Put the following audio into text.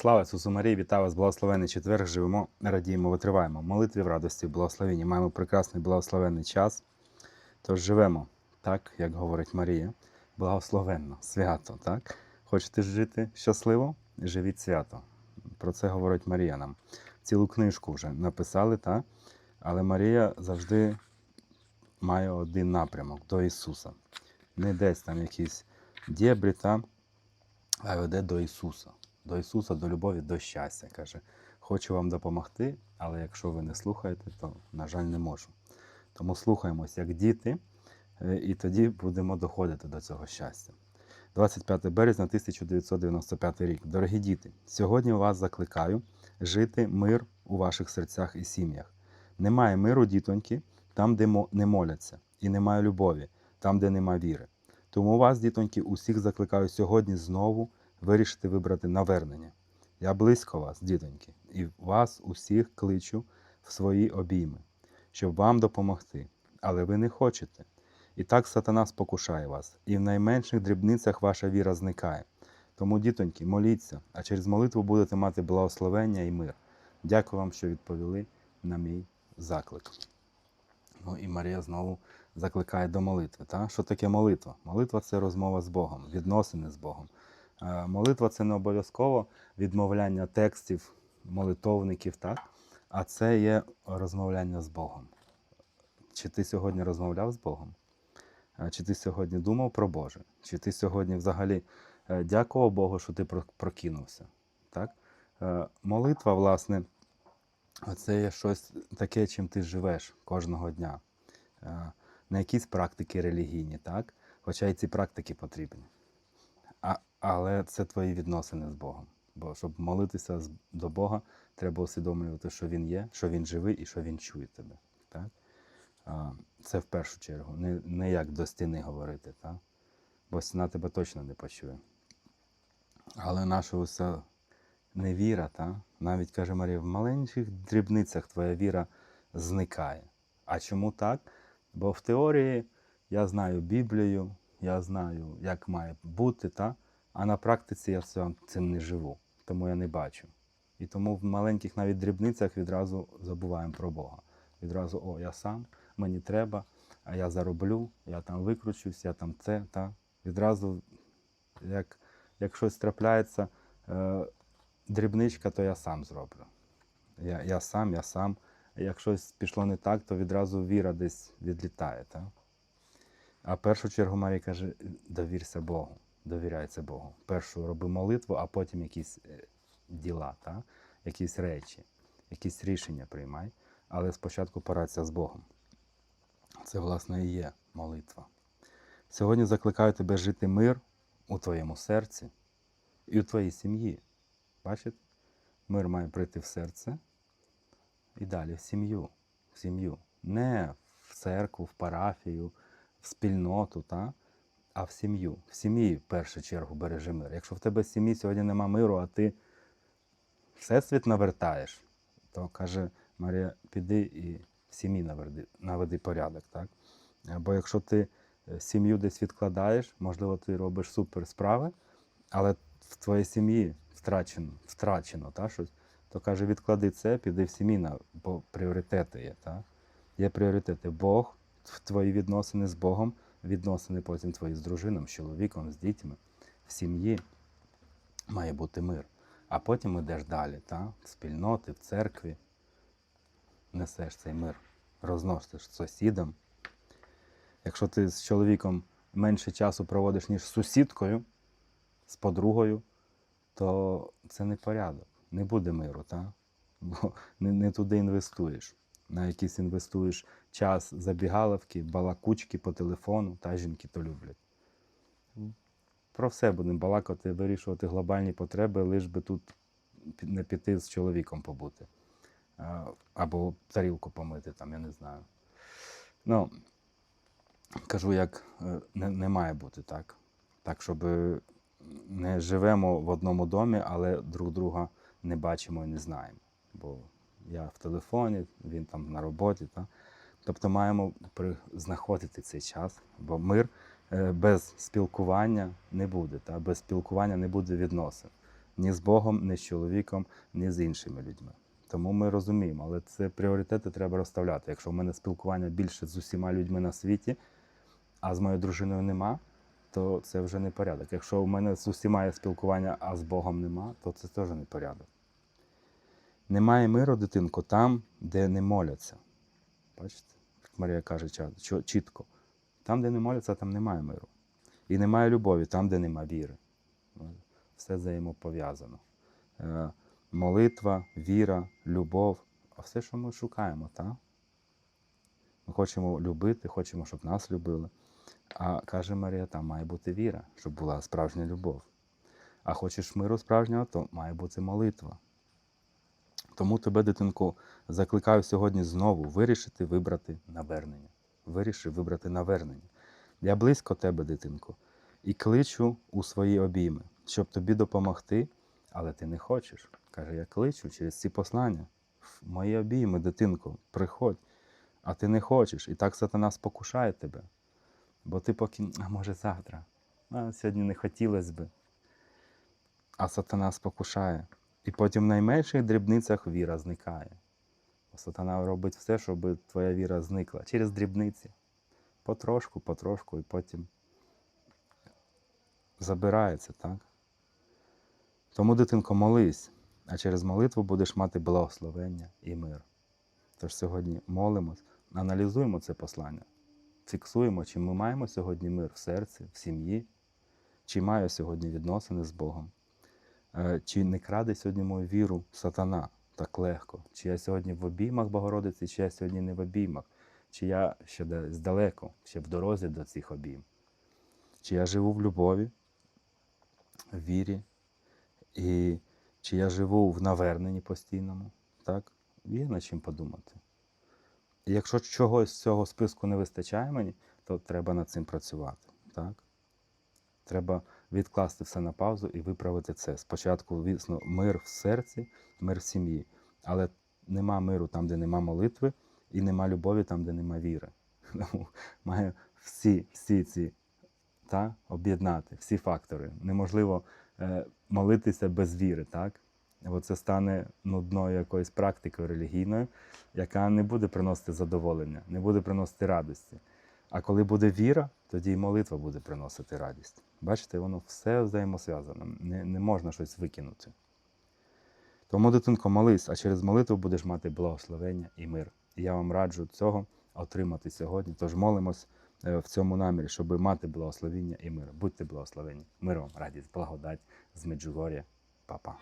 Слава Ісусу Марії, вітаю вас, благословенний четвер. Живемо, радіємо, витриваємо. Молитві в радості, в благословенні. Маємо прекрасний благословенний час. Тож живемо, так, як говорить Марія, благословенно, свято. так? Хочете жити щасливо? Живіть свято. Про це говорить Марія нам. Цілу книжку вже написали, так? але Марія завжди має один напрямок до Ісуса. Не десь там якісь дєбрі, та, а веде до Ісуса. До Ісуса, до любові, до щастя. Каже, хочу вам допомогти, але якщо ви не слухаєте, то, на жаль, не можу. Тому слухаємось як діти, е, і тоді будемо доходити до цього щастя. 25 березня 1995 рік. Дорогі діти, сьогодні вас закликаю жити мир у ваших серцях і сім'ях. Немає миру, дітоньки, там, де не моляться, і немає любові, там, де нема віри. Тому вас, дітоньки, усіх закликаю сьогодні знову вирішити вибрати навернення. Я близько вас, дітоньки, і вас усіх кличу в свої обійми, щоб вам допомогти. Але ви не хочете. І так сатана спокушає вас, і в найменших дрібницях ваша віра зникає. Тому, дітоньки, моліться, а через молитву будете мати благословення і мир. Дякую вам, що відповіли на мій заклик. Ну і Марія знову закликає до молитви. Та? Що таке молитва? Молитва це розмова з Богом, відносини з Богом. Е, Молитва це не обов'язково відмовляння текстів, молитовників, так? а це є розмовляння з Богом. Чи ти сьогодні розмовляв з Богом? Е, Чи ти сьогодні думав про Боже? Чи ти сьогодні взагалі е, дякував Богу, що ти прокинувся? Так? Молитва, власне, це є щось таке, чим ти живеш кожного дня. Не якісь практики релігійні, так? Хоча і ці практики потрібні. А, але це твої відносини з Богом. Бо щоб молитися до Бога, треба усвідомлювати, що Він є, що Він живий і що Він чує тебе. Так? Це в першу чергу. Не, не як до стіни говорити, так? бо стіна тебе точно не почує. Але наша уся невіра, та? навіть каже Марія, в маленьких дрібницях твоя віра зникає. А чому так? Бо в теорії я знаю Біблію, я знаю, як має бути, та? А на практиці я цим, не живу, тому я не бачу. І тому в маленьких навіть дрібницях відразу забуваємо про Бога. Відразу, о, я сам, мені треба, а я зароблю, я там викручусь, я там це, та. Відразу, як, як щось трапляється, е, дрібничка, то я сам зроблю. Я, я сам, я сам. Як щось пішло не так, то відразу віра десь відлітає. Та? А першу чергу Марія каже: довірся Богу, довіряйся Богу. Першу роби молитву, а потім якісь е, діла, та? якісь речі, якісь рішення приймай. Але спочатку порадься з Богом. Це, власне, і є молитва. Сьогодні закликаю тебе жити мир у твоєму серці і у твоїй сім'ї. Бачите? Мир має прийти в серце і далі в сім'ю. В сім'ю. Не в церкву, в парафію, в спільноту, та? А в сім'ю. В сім'ї в першу чергу бережи мир. Якщо в тебе в сім'ї сьогодні нема миру, а ти всесвіт навертаєш, то каже Марія, піди і в сім'ї наведи, наведи порядок. Так? Бо якщо ти е, сім'ю десь відкладаєш, можливо, ти робиш супер справи, але в твоїй сім'ї втрачено, втрачено та, щось, то каже, відклади це, піди в сім'ї, бо пріоритети є. Та? Є пріоритети. Бог, в твої відносини з Богом, відносини потім твої з дружином, з чоловіком, з дітьми. В сім'ї має бути мир. А потім йдеш далі, та? в спільноти, в церкві. Несеш цей мир, розносиш сусідам. Якщо ти з чоловіком менше часу проводиш, ніж з сусідкою, з подругою, то це не порядок. Не буде миру, та? бо не, не туди інвестуєш. На якісь інвестуєш час забігаловки, балакучки по телефону, та жінки то люблять. Про все будемо балакати, вирішувати глобальні потреби, лиш би тут не піти з чоловіком побути. Або тарілку помити, там, я не знаю. Ну, кажу, як е, не, не має бути так. Так, щоб е, не живемо в одному домі, але друг друга не бачимо і не знаємо. Бо я в телефоні, він там на роботі. Та? Тобто маємо знаходити цей час, бо мир е, без спілкування не буде, та? без спілкування не буде відносин. ні з Богом, ні з чоловіком, ні з іншими людьми. Тому ми розуміємо, але це пріоритети треба розставляти. Якщо в мене спілкування більше з усіма людьми на світі, а з моєю дружиною нема, то це вже не порядок. Якщо в мене з усіма є спілкування, а з Богом нема, то це теж не порядок. Немає миру, дитинко, там, де не моляться. Бачите? Марія каже чітко. Там, де не моляться, там немає миру. І немає любові, там, де нема віри. Все взаємопов'язано. Е, Молитва, віра, любов, а все, що ми шукаємо, так? Ми хочемо любити, хочемо, щоб нас любили. А каже Марія, там має бути віра, щоб була справжня любов. А хочеш миру справжнього, то має бути молитва. Тому тебе, дитинку, закликаю сьогодні знову вирішити вибрати навернення. Виріши вибрати навернення. Я близько тебе, дитинко, і кличу у свої обійми, щоб тобі допомогти, але ти не хочеш. Каже, я кличу через ці послання. В мої обійми, дитинко, приходь, а ти не хочеш. І так сатана спокушає тебе. Бо ти поки, а може завтра, а сьогодні не хотілося би. А сатана спокушає. І потім в найменших дрібницях віра зникає. Сатана робить все, щоб твоя віра зникла через дрібниці. Потрошку, потрошку, і потім забирається, так? Тому, дитинко, молись, а через молитву будеш мати благословення і мир. Тож сьогодні молимось, аналізуємо це послання, фіксуємо, чи ми маємо сьогодні мир в серці, в сім'ї, чи маю сьогодні відносини з Богом. Е, Чи не краде сьогодні мою віру сатана так легко? Чи я сьогодні в обіймах Богородиці, чи я сьогодні не в обіймах? Чи я ще десь далеко, ще в дорозі до цих обійм? Чи я живу в любові, в вірі, і чи я живу в наверненні постійному? Так? Є над чим подумати. І якщо чогось з цього списку не вистачає мені, то треба над цим працювати. Так? Треба відкласти все на паузу і виправити це. Спочатку, звісно, мир в серці, мир в сім'ї. Але нема миру там, де нема молитви, і нема любові там, де нема віри. Тому маю всі, всі ці та, об'єднати, всі фактори. Неможливо е, молитися без віри, так? Бо це стане нудною якоюсь практикою релігійною, яка не буде приносити задоволення, не буде приносити радості. А коли буде віра, тоді і молитва буде приносити радість. Бачите, воно все взаємосв'язано, не, не можна щось викинути. Тому, дитинко, молись, а через молитву будеш мати благословення і мир. І я вам раджу цього отримати сьогодні. Тож молимось е, в цьому намірі, щоб мати благословення і мир. Будьте благословені. Мир вам, радість, благодать з Меджугор'я. Па-па.